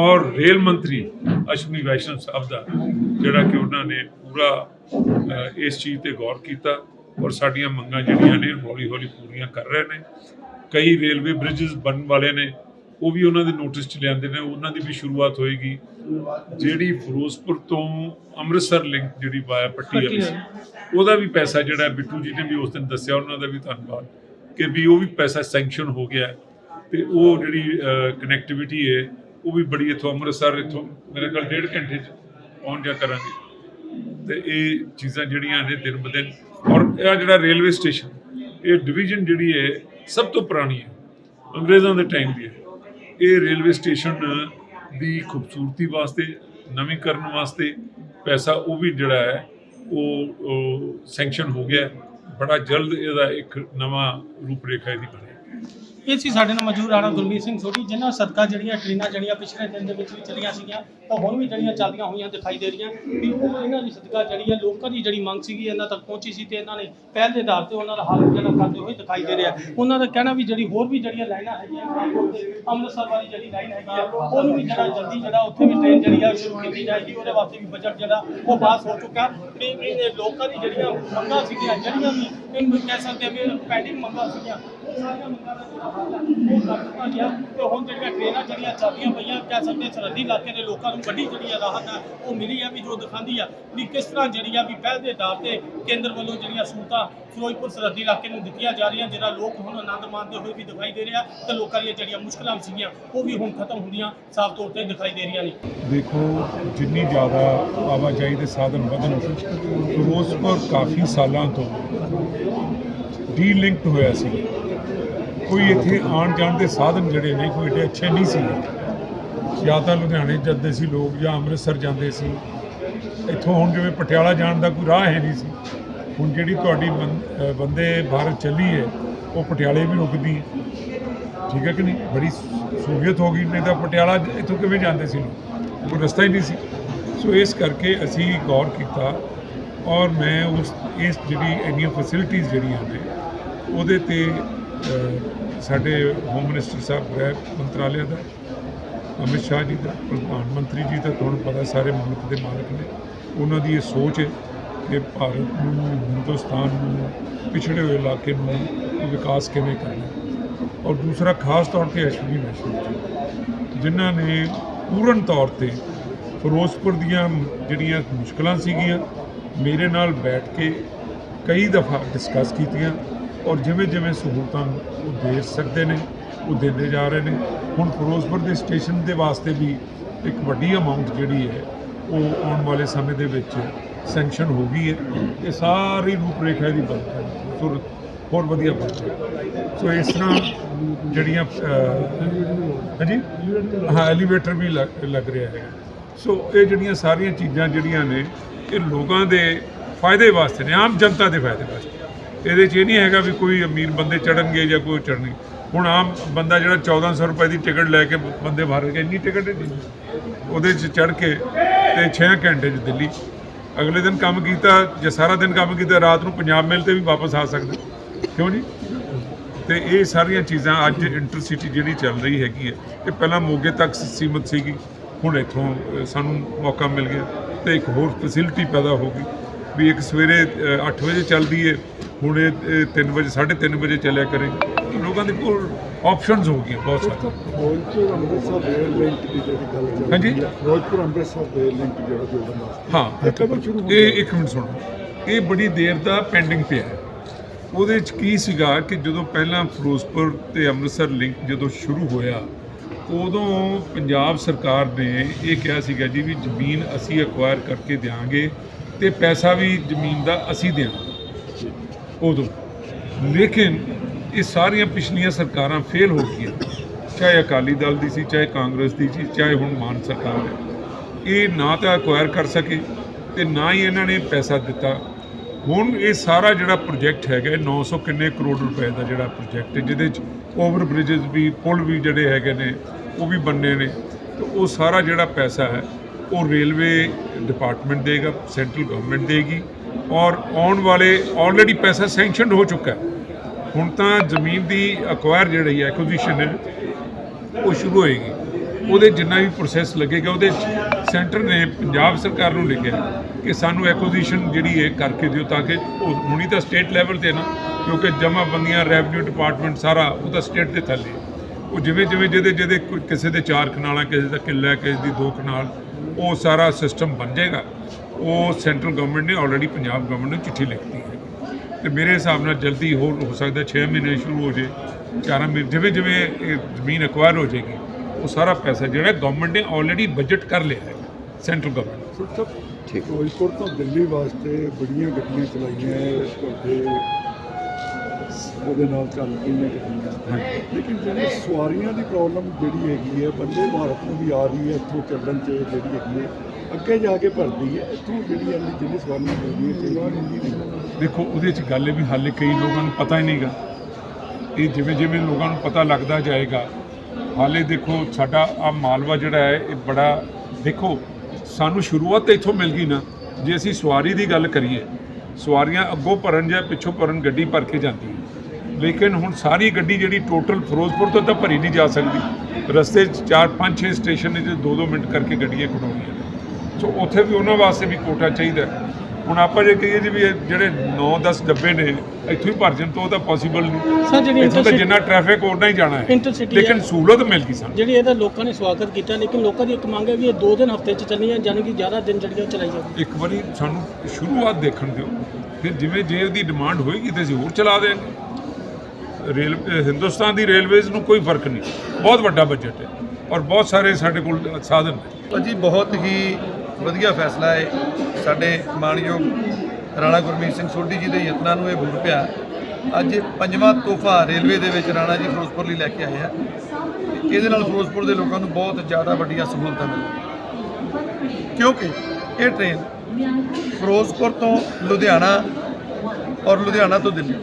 ਔਰ ਰੇਲ ਮੰਤਰੀ ਅਸ਼ਵਨੀ ਵੈਸ਼ਨਵ ਸਾਹਿਬ ਦਾ, ਜਿਹੜਾ ਕਿ ਉਹਨਾਂ ਨੇ ਪੂਰਾ ਇਸ ਚੀਜ਼ ਤੇ ਗੌਰ ਕੀਤਾ। ਔਰ ਸਾਡੀਆਂ ਮੰਗਾਂ ਜਿਹੜੀਆਂ ਨੇ ਹੌਲੀ ਹੌਲੀ ਪੂਰੀਆਂ ਕਰ ਰਹੇ ਨੇ। ਕਈ ਰੇਲਵੇ ਬ੍ਰਿਜਸ ਬਣਨ ਵਾਲੇ ਨੇ ਉਹ ਵੀ ਉਹਨਾਂ ਦੇ ਨੋਟਿਸ ਚ ਲਿਆਂਦੇ ਨੇ ਉਹਨਾਂ ਦੀ ਵੀ ਸ਼ੁਰੂਆਤ ਹੋਏਗੀ। ਜਿਹੜੀ ਫਿਰੋਜ਼ਪੁਰ ਤੋਂ ਅੰਮ੍ਰਿਤਸਰ ਲਿੰਕ ਜਿਹੜੀ ਵਾਇਆ ਪੱਟੀ ਵਾਲੀ ਉਹਦਾ ਵੀ ਪੈਸਾ ਜਿਹੜਾ ਬਿੱਟੂ ਜੀ ਨੇ ਵੀ ਉਸ ਦਿਨ ਦੱਸਿਆ ਉਹਨਾਂ ਦਾ ਵੀ ਧੰਨਵਾਦ ਕਿ ਵੀ ਉਹ ਵੀ ਪੈਸਾ ਸੈਂਕਸ਼ਨ ਹੋ ਗਿਆ ਤੇ ਉਹ ਜਿਹੜੀ ਕਨੈਕਟੀਵਿਟੀ ਹੈ ਉਹ ਵੀ ਬੜੀ ਇੱਥੋਂ ਅੰਮ੍ਰਿਤਸਰ ਇੱਥੋਂ ਮੇਰੇ ਖਿਆਲ ਡੇਢ ਘੰਟੇ ਚ ਪਹੁੰਚ ਜਾ ਕਰਾਂਗੇ। ਤੇ ਇਹ ਚੀਜ਼ਾਂ ਜਿਹੜੀਆਂ ਨੇ ਦਿਨ ਬ ਦਿਨ ਔਰ ਇਹ ਜਿਹੜਾ ਰੇਲਵੇ ਸਟੇਸ਼ਨ, ਇਹ ਡਿਵੀਜ਼ਨ ਜਿਹੜੀ ਹੈ, ਸਭ ਤੋਂ ਪੁਰਾਣੀ ਹੈ। ਅੰਗਰੇਜ਼ਾਂ ਦੇ ਟਾਈਮ ਦੀ ਹੈ। ਇਹ ਰੇਲਵੇ ਸਟੇਸ਼ਨ ਦੀ ਖੂਬਸੂਰਤੀ ਵਾਸਤੇ, ਨਵੀਕਰਨ ਵਾਸਤੇ ਪੈਸਾ ਉਹ ਵੀ ਜਿਹੜਾ ਹੈ, ਉਹ ਸੈਂਕਸ਼ਨ ਹੋ ਗਿਆ ਬੜਾ ਜਲਦ ਇਹਦਾ ਇੱਕ ਨਵਾਂ ਰੂਪ ਰੇਖਾ ਇਹਦੀ ਬਣੇਗੀ। ਇਹ ਸੀ ਸਾਡੇ ਨਾਲ ਮੌਜੂਦ ਰਾਣਾ ਗੁਰਮੀਤ ਸਿੰਘ ਸੋਢੀ, ਜਿਨ੍ਹਾਂ ਸਦਕਾ ਜਿਹੜੀਆਂ ਟ੍ਰੇਨਾਂ ਜਿਹੜੀਆਂ ਪਿਛਲੇ ਦਿਨ ਦੇ ਵਿੱਚ ਵੀ ਚੱਲੀਆਂ ਸੀਗੀਆਂ, ਤਾਂ ਹੁਣ ਵੀ ਜਿਹੜੀਆਂ ਚੱਲਦੀਆਂ ਹੋਈਆਂ ਦਿਖਾਈ ਦੇ ਰਹੀਆਂ, ਵੀ ਉਹ ਇਹਨਾਂ ਦੀ ਸਦਕਾ ਜਿਹੜੀ ਹੈ, ਲੋਕਾਂ ਦੀ ਜਿਹੜੀ ਮੰਗ ਸੀਗੀ, ਇਹਨਾਂ ਤੱਕ ਪਹੁੰਚੀ ਸੀ ਤੇ ਇਹਨਾਂ ਨੇ ਪਹਿਲ ਦੇ ਆਧਾਰ ਤੇ ਉਹਨਾਂ ਦਾ ਹੱਲ ਜਿਹੜਾ ਕਰਦੇ ਹੋਏ ਦਿਖਾਈ ਦੇ ਰਿਹਾ। ਉਹਨਾਂ ਦਾ ਕਹਿਣਾ ਵੀ ਜਿਹੜੀ ਹੋਰ ਵੀ ਜਿਹੜੀਆਂ ਲਾਈਨਾਂ ਹੈਗੀਆਂ ਅੰਮ੍ਰਿਤਸਰ ਵਾਲੀ ਜਿਹੜੀ ਲਾਈਨ ਹੈਗੀ ਆ, ਉਹਨੂੰ ਵੀ ਜਿਹੜਾ ਜਲਦੀ ਜਿਹੜਾ ਉੱਥੇ ਵੀ ਟ੍ਰੇਨ ਜਿਹੜੀ ਆ ਸ਼ੁਰੂ ਕੀਤੀ ਜਾਏਗੀ, ਉਹਦੇ ਵਾਸਤੇ ਵੀ ਬਜਟ ਜਿਹੜਾ ਉਹ ਪਾਸ ਹੋ ਚੁੱਕਾ। ਵੀ ਇਹ ਲੋਕਾਂ ਦੀ ਜਿਹੜੀਆਂ ਮੰਗਾਂ ਸੀਗੀਆਂ, ਜਿਹੜੀਆਂ ਵੀ ਇਹਨੂੰ ਕਹਿ ਸਕਦੇ ਵੀ ਪੈਂਡਿੰਗ ਮੰਗਾਂ ਸੀਗੀਆਂ। ਉਹ ਸਾਰੀਆਂ ਮੰਗਾਂ ਦਾ ਜਿਹੜਾ ਹੱਲ ਹੈ, ਉਹ ਕਰ ਗਿਆ। ਤੇ ਹੁਣ ਜਿਹੜੀਆਂ ਟ੍ਰੇਨਾਂ ਜਿਹੜੀਆਂ ਚੱਲਦੀਆਂ ਪਈਆਂ, ਕਹਿ ਸਕਦੇ ਸਰਹੱਦੀ ਇਲਾਕੇ ਦੇ ਲੋਕਾਂ ਨੂੰ ਵੱਡੀ ਜਿਹੜੀ ਆ ਰਾਹਤ ਆ ਉਹ ਮਿਲੀ ਆ ਵੀ ਜੋ ਦਿਖਾਉਂਦੀ ਆ, ਵੀ ਕਿਸ ਤਰ੍ਹਾਂ ਜਿਹੜੀ ਆ ਵੀ ਪਹਿਲ ਦੇ ਆਧਾਰ ਤੇ ਕੇਂਦਰ ਵੱਲੋਂ ਜਿਹੜੀਆਂ ਸਹੂਲਤਾਂ ਫਿਰੋਜ਼ਪੁਰ ਸਰਹੱਦੀ ਇਲਾਕੇ ਨੂੰ ਦਿੱਤੀਆਂ ਜਾ ਰਹੀਆਂ, ਜਿਹੜਾ ਲੋਕ ਹੁਣ ਆਨੰਦ ਮਾਣਦੇ ਹੋਏ ਵੀ ਦਿਖਾਈ ਦੇ ਰਿਹਾ ਤੇ ਲੋਕਾਂ ਦੀਆਂ ਜਿਹੜੀਆਂ ਮੁਸ਼ਕਲਾਂ ਸੀਗੀਆਂ, ਉਹ ਵੀ ਹੁਣ ਖਤਮ ਹੁੰਦੀਆਂ, ਸਾਫ਼ ਤੌਰ ਤੇ ਦਿਖਾਈ ਦੇ ਰਹੀਆਂ ਨੇ। ਦੇਖੋ, ਜਿੰਨੀ ਜ਼ਿਆਦਾ ਆਵਾਜਾਈ ਦੇ ਸਾਧਨ ਵਧਣ, ਫਿਰੋਜ਼ਪੁਰ ਕਾਫੀ ਸਾਲਾਂ ਤੋਂ ਡੀਲਿੰਕਡ ਹੋਇਆ ਸੀ। ਕੋਈ ਇੱਥੇ ਆਉਣ ਜਾਣ ਦੇ ਸਾਧਨ ਜਿਹੜੇ ਨੇ, ਕੋਈ ਏਡੇ ਅੱਛੇ ਨਹੀਂ ਸੀ। ਜਾਂ ਤਾਂ ਲੁਧਿਆਣੇ ਜਾਂਦੇ ਸੀ ਲੋਕ ਜਾਂ ਅੰਮ੍ਰਿਤਸਰ ਜਾਂਦੇ ਸੀ। ਇੱਥੋਂ ਹੁਣ ਜਿਵੇਂ ਪਟਿਆਲਾ ਜਾਣ ਦਾ ਕੋਈ ਰਾਹ ਹੈ ਨਹੀਂ ਸੀ। ਹੁਣ ਜਿਹੜੀ ਤੁਹਾਡੀ ਬੰ- ਬੰਦੇ ਭਾਰਤ ਚੱਲੀ ਹੈ, ਉਹ ਪਟਿਆਲੇ ਵੀ ਰੁਕਦੀ ਹੈ। ਠੀਕ ਹੈ ਕਿ ਨਹੀਂ? ਬੜੀ ਸਹੂਲੀਅਤ ਹੋ ਗਈ। ਨਹੀਂ ਤਾਂ ਪਟਿਆਲਾ ਇੱਥੋਂ ਕਿਵੇਂ ਜਾਂਦੇ ਸੀ ਲੋਕ? ਕੋਈ ਰਸਤਾ ਹੀ ਨਹੀਂ ਸੀ। ਸੋ ਇਸ ਕਰਕੇ ਅਸੀਂ ਗੌਰ ਕੀਤਾ ਔਰ ਮੈਂ ਉਸ, ਇਸ ਜਿਹੜੀ ਇੰਨੀਆਂ ਫੈਸਿਲਿਟੀਆਂ ਜਿਹੜੀਆਂ ਨੇ, ਉਹਦੇ ਤੇ ਸਾਡੇ ਹੋਮ ਮਿਨਿਸਟਰ ਸਾਹਿਬ ਗ੍ਰਹਿ ਮੰਤਰਾਲਿਆ ਦਾ, ਅਮਿਤ ਸ਼ਾਹ ਜੀ ਦਾ, ਪ੍ਰਧਾਨ ਮੰਤਰੀ ਜੀ ਦਾ, ਤੁਹਾਨੂੰ ਪਤਾ ਸਾਰੇ ਮੁਲਕ ਦੇ ਮਾਲਕ ਨੇ। ਉਹਨਾਂ ਦੀ ਇਹ ਸੋਚ ਹੈ ਕਿ ਭਾਰਤ ਨੂੰ, ਹਿੰਦੁਸਤਾਨ ਨੂੰ, ਪਿਛੜੇ ਹੋਏ ਇਲਾਕੇ ਨੂੰ ਵਿਕਾਸ ਕਿਵੇਂ ਕਰਨਾ ਔਰ ਦੂਸਰਾ, ਖਾਸ ਤੌਰ ਤੇ ਅਸ਼ਵਨੀ ਵੈਸ਼ਨਵ ਜੀ, ਜਿਨ੍ਹਾਂ ਨੇ ਪੂਰਨ ਤੌਰ ਤੇ ਫਿਰੋਜ਼ਪੁਰ ਦੀਆਂ ਜਿਹੜੀਆਂ ਮੁਸ਼ਕਲਾਂ ਸੀਗੀਆਂ ਮੇਰੇ ਨਾਲ ਬੈਠ ਕੇ ਕਈ ਦਫਾ ਡਿਸਕਸ ਕੀਤੀਆਂ ਔਰ ਜਿਵੇਂ ਜਿਵੇਂ ਸਹੂਲਤਾਂ ਉਹ ਦੇ ਸਕਦੇ ਨੇ, ਉਹ ਦਿੰਦੇ ਜਾ ਰਹੇ ਨੇ। ਹੁਣ ਫਿਰੋਜ਼ਪੁਰ ਦੇ ਸਟੇਸ਼ਨ ਦੇ ਵਾਸਤੇ ਵੀ ਇੱਕ ਵੱਡੀ ਅਮਾਉਂਟ ਜਿਹੜੀ ਹੈ, ਉਹ ਆਉਣ ਵਾਲੇ ਸਮੇਂ ਦੇ ਵਿੱਚ ਸੈਂਕਸ਼ਨ ਹੋ ਗਈ ਹੈ। ਇਹ ਸਾਰੀ ਰੂਪਰੇਖਾ ਦੀ ਬਣ ਹੈ ਸੋ ਹੋਰ ਵਧੀਆ ਬਣ ਹੈ ਸੋ ਇਸ ਤਰ੍ਹਾਂ ਜਿਹੜੀਆਂ ਹਾਂਜੀ? ਹਾਂ ਐਲੀਵੇਟਰ ਵੀ ਲੱਗ ਲੱਗ ਰਿਹਾ ਹੈ ਸੋ ਇਹ ਜਿਹੜੀਆਂ ਸਾਰੀਆਂ ਚੀਜ਼ਾਂ ਜਿਹੜੀਆਂ ਨੇ ਇਹ ਲੋਕਾਂ ਦੇ ਫਾਇਦੇ ਵਾਸਤੇ ਨੇ, ਆਮ ਜਨਤਾ ਦੇ ਫਾਇਦੇ ਵਾਸਤੇ। ਇਹਦੇ 'ਚ ਇਹ ਨਹੀਂ ਹੈਗਾ ਵੀ ਕੋਈ ਅਮੀਰ ਬੰਦੇ ਚੜਨਗੇ ਜਾਂ ਕੋਈ ਚੜਨਗੇ ਹੁਣ ਆਮ ਬੰਦਾ ਜਿਹੜਾ 1400 ਰੁਪਏ ਦੀ ਟਿਕਟ ਲੈ ਕੇ ਬੰਦੇ ਭਾਰਤ ਕੇ ਇੰਨੀ ਟਿਕਟ ਹੈ ਉਹਦੇ 'ਚ ਚੜ ਕੇ ਤੇ 6 ਘੰਟੇ 'ਚ ਦਿੱਲੀ। ਅਗਲੇ ਦਿਨ ਕੰਮ ਕੀਤਾ, ਜੇ ਸਾਰਾ ਦਿਨ ਕੰਮ ਕੀਤਾ, ਰਾਤ ਨੂੰ ਪੰਜਾਬ ਮੇਲ ਤੇ ਵੀ ਵਾਪਸ ਆ ਸਕਦਾ। ਕਿਉਂ ਨਹੀਂ ਤੇ ਇਹ ਸਾਰੀਆਂ ਚੀਜ਼ਾਂ ਅੱਜ ਇੰਟਰਸਿਟੀ ਜਿਹੜੀ ਚੱਲ ਰਹੀ ਹੈਗੀ ਹੈ, ਇਹ ਪਹਿਲਾਂ ਮੋਗੇ ਤੱਕ ਸੀਮਤ ਸੀਗੀ। ਹੁਣ ਇੱਥੋਂ ਸਾਨੂੰ ਮੌਕਾ ਮਿਲ ਗਿਆ। ਤੇ ਇੱਕ ਹੋਰ ਫੈਸਿਲਿਟੀ ਪੈਦਾ ਹੋ ਗਈ ਵੀ ਇੱਕ ਸਵੇਰੇ 8 ਵਜੇ ਚੱਲਦੀ ਹੈ ਹੁਣ ਇਹ 3 ਵਜੇ 3:30 ਵਜੇ ਚੱਲਿਆ ਕਰੇਗੀ ਲੋਕਾਂ ਦੇ ਕੋਲ ਆਪਸ਼ਨਸ ਹੋ ਗਈਆਂ ਬਹੁਤ ਸਾਰੀਆਂ। ਫਿਰੋਜ਼ਪੁਰ ਅੰਮ੍ਰਿਤਸਰ ਰੇਲ ਲਿੰਕ ਦੀ ਜਿਹੜੀ ਗੱਲ ਚੱਲ ਹਾਂਜੀ। ਫਿਰੋਜ਼ਪੁਰ ਅੰਮ੍ਰਿਤਸਰ ਰੇਲ ਲਿੰਕ ਜਿਹੜਾ ਜੋੜਨ ਵਾਸਤੇ ਹਾਂ। ਇਹ ਕਦੋਂ ਸ਼ੁਰੂ ਹੋਣਾ? ਇਹ ਇੱਕ ਮਿੰਟ ਸੁਣੋ। ਇਹ ਬੜੀ ਦੇਰ ਦਾ ਪੈਂਡਿੰਗ ਪਿਆ ਹੈ। ਉਹਦੇ ਚ ਕੀ ਸੀਗਾ ਕਿ ਜਦੋਂ ਪਹਿਲਾਂ ਫਿਰੋਜ਼ਪੁਰ ਤੇ ਅੰਮ੍ਰਿਤਸਰ ਲਿੰਕ ਜਦੋਂ ਸ਼ੁਰੂ ਹੋਇਆ ਉਦੋਂ ਪੰਜਾਬ ਸਰਕਾਰ ਨੇ ਇਹ ਕਿਹਾ ਸੀਗਾ ਜੀ ਵੀ ਜ਼ਮੀਨ ਅਸੀਂ ਐਕਵਾਇਰ ਕਰਕੇ ਦਿਆਂਗੇ ਤੇ ਪੈਸਾ ਵੀ ਜ਼ਮੀਨ ਦਾ ਅਸੀਂ ਦਿਆਂਗੇ। ਉਦੋਂ। ਲੇਕਿਨ ਇਹ ਸਾਰੀਆਂ ਪਿਛਲੀਆਂ ਸਰਕਾਰਾਂ ਫੇਲ ਹੋ ਗਈਆਂ। ਚਾਹੇ ਅਕਾਲੀ ਦਲ ਦੀ ਸੀ, ਚਾਹੇ ਕਾਂਗਰਸ ਦੀ ਸੀ, ਚਾਹੇ ਹੁਣ ਮਾਨ ਸਰਕਾਰ ਹੈ। ਇਹ ਨਾ ਤਾਂ ਐਕਵਾਇਰ ਕਰ ਸਕੇ ਤੇ ਨਾ ਹੀ ਇਹਨਾਂ ਨੇ ਪੈਸਾ ਦਿੱਤਾ। ਹੁਣ ਇਹ ਸਾਰਾ ਜਿਹੜਾ ਪ੍ਰੋਜੈਕਟ ਹੈਗਾ, ਇਹ 900 ਕਿੰਨੇ ਕਰੋੜ ਰੁਪਏ ਦਾ ਜਿਹੜਾ ਪ੍ਰੋਜੈਕਟ ਹੈ, ਜਿਹਦੇ ਚ ਓਵਰ ਬ੍ਰਿਜਸ ਵੀ, ਪੁਲ ਵੀ ਜਿਹੜੇ ਹੈਗੇ ਨੇ, ਉਹ ਵੀ ਬੰਨੇ ਨੇ। ਤੇ ਉਹ ਸਾਰਾ ਜਿਹੜਾ ਪੈਸਾ ਹੈ, ਉਹ ਰੇਲਵੇ ਡਿਪਾਰਟਮੈਂਟ ਦੇਗਾ ਸੈਂਟਰਲ ਗਵਰਨਮੈਂਟ ਦੇਗੀ ਔਰ ਆਉਣ ਵਾਲੇ ਆਲਰੇਡੀ ਪੈਸਾ ਸੈਂਕਸ਼ਨਡ ਹੋ ਚੁੱਕਾ ਹੁਣ ਤਾਂ ਜ਼ਮੀਨ ਦੀ ਅਕਵਾਇਰ ਜਿਹੜੀ ਹੈ ਐਕੁਜੀਸ਼ਨ ਹੈ, ਉਹ ਸ਼ੁਰੂ ਹੋਏਗੀ। ਉਹਦੇ ਜਿੰਨਾ ਵੀ ਪ੍ਰੋਸੈਸ ਲੱਗੇਗਾ, ਉਹਦੇ ਸੈਂਟਰ ਨੇ ਪੰਜਾਬ ਸਰਕਾਰ ਨੂੰ ਲਿਖਿਆ ਕਿ ਸਾਨੂੰ ਐਕੁਜੀਸ਼ਨ ਜਿਹੜੀ ਹੈ ਕਰਕੇ ਦਿਓ ਤਾਂ ਕਿ ਉਹ ਹੁਣੀ ਤਾਂ ਸਟੇਟ ਲੈਵਲ ਤੇ ਨਾ, ਕਿਉਂਕਿ ਜਮ੍ਹਾਂਬੰਦੀਆਂ ਰੈਵਨਿਊ ਡਿਪਾਰਟਮੈਂਟ ਸਾਰਾ ਉਹ ਤਾਂ ਸਟੇਟ ਦੇ ਥੱਲੇ ਉਹ ਜਿਵੇਂ ਜਿਵੇਂ ਜਿਹਦੇ ਜਿਹਦੇ ਕੋਈ ਕਿਸੇ ਦੇ ਚਾਰ ਕਨਾਲਾਂ, ਕਿਸੇ ਦਾ ਕਿੱਲਾ, ਕਿਸੇ ਦੀ ਦੋ ਕਨਾਲ, ਉਹ ਸਾਰਾ ਸਿਸਟਮ ਬਣ ਜਾਏਗਾ। ਉਹ ਸੈਂਟਰਲ ਗਵਰਨਮੈਂਟ ਨੇ ਆਲਰੇਡੀ ਪੰਜਾਬ ਗਵਰਨਮੈਂਟ ਨੂੰ ਚਿੱਠੀ ਲਿਖਤੀ ਹੈ। ਤੇ ਮੇਰੇ ਹਿਸਾਬ ਨਾਲ ਜਲਦੀ ਹੋ ਹੋ ਸਕਦਾ 6 ਮਹੀਨੇ ਸ਼ੁਰੂ ਹੋ ਜੇ ਚਾਰਾਂ ਮਹੀਨੇ, ਜਿਵੇਂ ਜਿਵੇਂ ਜ਼ਮੀਨ ਐਕਵਾਇਰ ਹੋ ਜਾਏਗੀ ਉਹ ਸਾਰਾ ਪੈਸਾ ਜਿਹੜਾ ਗਵਰਨਮੈਂਟ ਨੇ ਆਲਰੇਡੀ ਬਜਟ ਕਰ ਲਿਆ ਹੈ ਸੈਂਟਰਲ ਗਵਰਨਮੈਂਟ ਸਰ ਸਾਹਿਬ ਫਿਰੋਜ਼ਪੁਰ ਤੋਂ ਦਿੱਲੀ ਵਾਸਤੇ ਬੜੀਆਂ ਗੱਡੀਆਂ ਚਲਾਈਆਂ ਹੈ, ਤੁਹਾਡੇ ਉਹਦੇ ਨਾਲ ਚੱਲ ਪਈਆਂ ਗੱਡੀਆਂ। ਲੇਕਿਨ ਜਿਹੜੀ ਸਵਾਰੀਆਂ ਦੀ ਪ੍ਰੋਬਲਮ ਜਿਹੜੀ ਹੈਗੀ ਹੈ ਬੰਦੇ ਭਾਰਤ ਨੂੰ ਵੀ ਆ ਰਹੀ ਹੈ ਇੱਥੋਂ ਚੱਲਣ 'ਚ ਜਿਹੜੀ ਹੈਗੀ ਹੈ ਅੱਗੇ ਜਾ ਕੇ ਭਰਦੀ ਹੈ ਇੱਥੋਂ ਜਿਹੜੀ ਹੈ ਜਿਹੜੀ ਸਵਾਰੀਆਂ ਕਈ ਵਾਰ ਹੁੰਦੀ ਨਹੀਂ। ਦੇਖੋ ਉਹਦੇ ਚ ਗੱਲ ਇਹ ਵੀ ਹਾਲੇ ਕਈ ਲੋਕਾਂ ਨੂੰ ਪਤਾ ਹੀ ਨਹੀਂਗਾ ਇਹ ਜਿਵੇਂ ਜਿਵੇਂ ਲੋਕਾਂ ਨੂੰ ਪਤਾ ਲੱਗਦਾ ਜਾਏਗਾ ਹਾਲੇ ਦੇਖੋ ਸਾਡਾ ਆ ਮਾਲਵਾ ਜਿਹੜਾ ਹੈ, ਇਹ ਬੜਾ ਦੇਖੋ, ਸਾਨੂੰ ਸ਼ੁਰੂਆਤ ਤਾਂ ਇੱਥੋਂ ਮਿਲ ਗਈ ਨਾ, ਜੇ ਅਸੀਂ ਸਵਾਰੀ ਦੀ ਗੱਲ ਕਰੀਏ, ਸਵਾਰੀਆਂ ਅੱਗੋਂ ਭਰਨ ਜਾਂ ਪਿੱਛੋਂ ਭਰਨ ਗੱਡੀ ਭਰ ਕੇ ਜਾਂਦੀ ਹੈ। ਲੇਕਿਨ ਹੁਣ ਸਾਰੀ ਗੱਡੀ ਜਿਹੜੀ ਟੋਟਲ ਫਿਰੋਜ਼ਪੁਰ ਤੋਂ ਤਾਂ ਭਰੀ ਨਹੀਂ ਜਾ ਸਕਦੀ। ਰਸਤੇ 'ਚ ਚਾਰ, ਪੰਜ, ਛੇ ਸਟੇਸ਼ਨ ਨੇ, ਜੇ 2-2 ਮਿੰਟ ਕਰਕੇ ਗੱਡੀਆਂ ਕਢਾਉਣੀਆਂ ਸੋ ਉੱਥੇ ਵੀ ਉਹਨਾਂ ਵਾਸਤੇ ਵੀ ਕੋਟਾ ਚਾਹੀਦਾ ਹੁਣ ਆਪਾਂ ਜੇ ਕਹੀਏ ਜੀ ਵੀ ਇਹ ਜਿਹੜੇ 9-10 ਡੱਬੇ ਨੇ ਇੱਥੋਂ ਹੀ ਭਰ ਜਾਣ ਤਾਂ ਉਹ ਤਾਂ ਪੋਸੀਬਲ ਨਹੀਂ। ਸਰ ਜਿਹੜੀ ਇੱਥੋਂ ਤਾਂ intercity- ਜਿੰਨਾ ਟ੍ਰੈਫਿਕ ਉਨਾ ਹੀ ਜਾਣਾ ਹੈ। Intercity ਲੇਕਿਨ ਹੈ। ਸਹੂਲਤ ਮਿਲ ਗਈ ਸਾਨੂੰ। ਜਿਹੜੀ ਇਹਦਾ ਲੋਕਾਂ ਨੇ ਸਵਾਗਤ ਕੀਤਾ ਲੇਕਿਨ ਲੋਕਾਂ ਦੀ ਇੱਕ ਮੰਗ ਹੈ ਵੀ ਇਹ ਦੋ ਦਿਨ ਹਫ਼ਤੇ 'ਚ ਚੱਲਣੀਆਂ ਯਾਨੀ ਕਿ ਜ਼ਿਆਦਾ ਦਿਨ ਜਿਹੜੀਆਂ ਚਲਾਈ ਜਾਵੇ ਇੱਕ ਵਾਰੀ ਸਾਨੂੰ ਸ਼ੁਰੂਆਤ ਦੇਖਣ ਦਿਓ। ਫਿਰ ਜਿਵੇਂ ਜੇ ਉਹਦੀ ਡਿਮਾਂਡ ਹੋਏਗੀ ਤੇ ਅਸੀਂ ਹੋਰ ਚਲਾ ਦੇਵਾਂਗੇ। ਰੇਲ ਅਹ ਹਿੰਦੁਸਤਾਨ ਦੀ ਰੇਲਵੇਜ਼ ਨੂੰ ਕੋਈ ਫ਼ਰਕ ਨਹੀਂ। ਬਹੁਤ ਵੱਡਾ ਬਜਟ ਹੈ ਔਰ ਬਹੁਤ ਸਾਰੇ ਸਾਡੇ ਕੋਲ ਸਾਧਨ ਨੇ। ਭਾਜੀ ਬਹੁਤ ਹੀ ਵਧੀਆ ਫੈਸਲਾ ਹੈ। ਸਾਡੇ ਮਾਨਯੋਗ ਰਾਣਾ ਗੁਰਮੀਤ ਸਿੰਘ ਸੋਢੀ ਜੀ ਦੇ ਯਤਨਾਂ ਨੂੰ ਇਹ ਬੂਰ ਪਿਆ। ਅੱਜ ਇਹ ਪੰਜਵਾਂ ਤੋਹਫਾ ਰੇਲਵੇ ਦੇ ਵਿੱਚ ਰਾਣਾ ਜੀ ਫਿਰੋਜ਼ਪੁਰ ਲਈ ਲੈ ਕੇ ਆਏ ਆ। ਇਹਦੇ ਨਾਲ ਫਿਰੋਜ਼ਪੁਰ ਦੇ ਲੋਕਾਂ ਨੂੰ ਬਹੁਤ ਜ਼ਿਆਦਾ ਵੱਡੀਆਂ ਸਹੂਲਤਾਂ ਮਿਲਣਗੀਆਂ ਕਿਉਂਕਿ ਇਹ ਟ੍ਰੇਨ ਫਿਰੋਜ਼ਪੁਰ ਤੋਂ ਲੁਧਿਆਣਾ ਔਰ ਲੁਧਿਆਣਾ ਤੋਂ ਦਿੱਲੀ।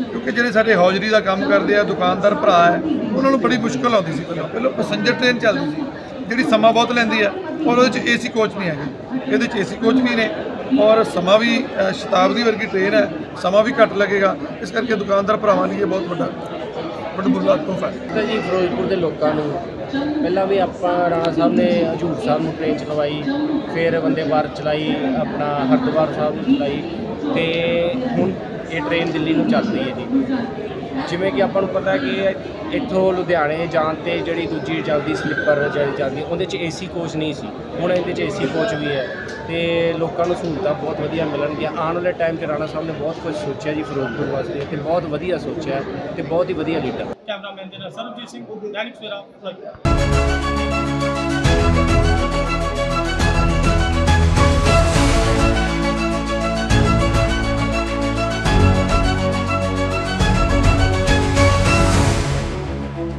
ਕਿਉਂਕਿ ਜਿਹੜੇ ਸਾਡੇ ਹੌਜਰੀ ਦਾ ਕੰਮ ਕਰਦੇ ਆ, ਦੁਕਾਨਦਾਰ ਭਰਾ ਹੈ, ਉਹਨਾਂ ਨੂੰ ਬੜੀ ਮੁਸ਼ਕਲ ਆਉਂਦੀ ਸੀ ਪਹਿਲਾਂ। ਪਹਿਲਾਂ ਪੈਸੇਂਜਰ ਟ੍ਰੇਨ ਚੱਲਦੀ ਸੀ, ਜਿਹੜੀ ਸਮਾਂ ਬਹੁਤ ਲੈਂਦੀ ਆ। ਔਰ ਉਹਦੇ 'ਚ ਏਸੀ ਕੋਚ ਨਹੀਂ ਹੈਗੇ। ਇਹਦੇ 'ਚ ਏਸੀ ਕੋਚ ਵੀ ਨੇ ਔਰ ਸਮਾਂ ਵੀ ਅ, ਸ਼ਤਾਬਦੀ ਵਰਗੀ ਟ੍ਰੇਨ ਹੈ। ਸਮਾਂ ਵੀ ਘੱਟ ਲੱਗੇਗਾ। ਇਸ ਕਰਕੇ ਦੁਕਾਨਦਾਰ ਭਰਾਵਾਂ ਲਈ ਇਹ ਬਹੁਤ ਵੱਡਾ ਵੱਡਾ ਤੋਹਫਾ ਹੈ। ਤਾਂ ਜੀ ਫਿਰੋਜ਼ਪੁਰ ਦੇ ਲੋਕਾਂ ਨੂੰ। ਪਹਿਲਾਂ ਵੀ ਆਪਾਂ ਰਾਣਾ ਸਾਹਿਬ ਨੇ ਹਜੂਰ ਸਾਹਿਬ ਨੂੰ ਟ੍ਰੇਨ ਚਲਵਾਈ ਫਿਰ ਬੰਦੇ ਭਾਰਤ ਚਲਾਈ ਆਪਣਾ ਹਰਿਦੁਆਰ ਸਾਹਿਬ ਨੂੰ ਚਲਾਈ ਤੇ ਹੁਣ ਇਹ ਟ੍ਰੇਨ ਦਿੱਲੀ ਨੂੰ ਚੱਲ ਰਹੀ ਹੈ ਜੀ। ਜਿਵੇਂ ਕਿ ਆਪਾਂ ਨੂੰ ਪਤਾ ਕਿ ਇੱਥੋਂ ਲੁਧਿਆਣੇ ਜਾਣ ਤੇ ਜਿਹੜੀ ਦੂਜੀ ਚੱਲਦੀ ਸਲੀਪਰ ਜਿਹੜੀ ਚੱਲਦੀ ਉਹਦੇ 'ਚ ਏਸੀ ਕੋਚ ਨਹੀਂ ਸੀ। ਹੁਣ ਇਹਦੇ 'ਚ ਏਸੀ ਕੋਚ ਵੀ ਹੈ ਤੇ ਲੋਕਾਂ ਨੂੰ ਸਹੂਲਤਾਂ ਬਹੁਤ ਵਧੀਆ ਮਿਲਣਗੀਆਂ। ਆਉਣ ਵਾਲੇ ਟਾਈਮ 'ਚ ਰਾਣਾ ਸਾਹਿਬ ਨੇ ਬਹੁਤ ਕੁਝ ਸੋਚਿਆ ਜੀ ਫਿਰੋਜ਼ਪੁਰ ਵਾਸਤੇ ਤੇ ਬਹੁਤ ਵਧੀਆ ਸੋਚਿਆ ਹੈ ਤੇ ਬਹੁਤ ਹੀ ਵਧੀਆ ਲੀਡਰ ਕੈਮਰਾਮੈਨ ਦੇ ਨਾਲ ਸਰਬਜੀਤ ਸਿੰਘ ਦੈਨਿਕ ਸਵੇਰਾ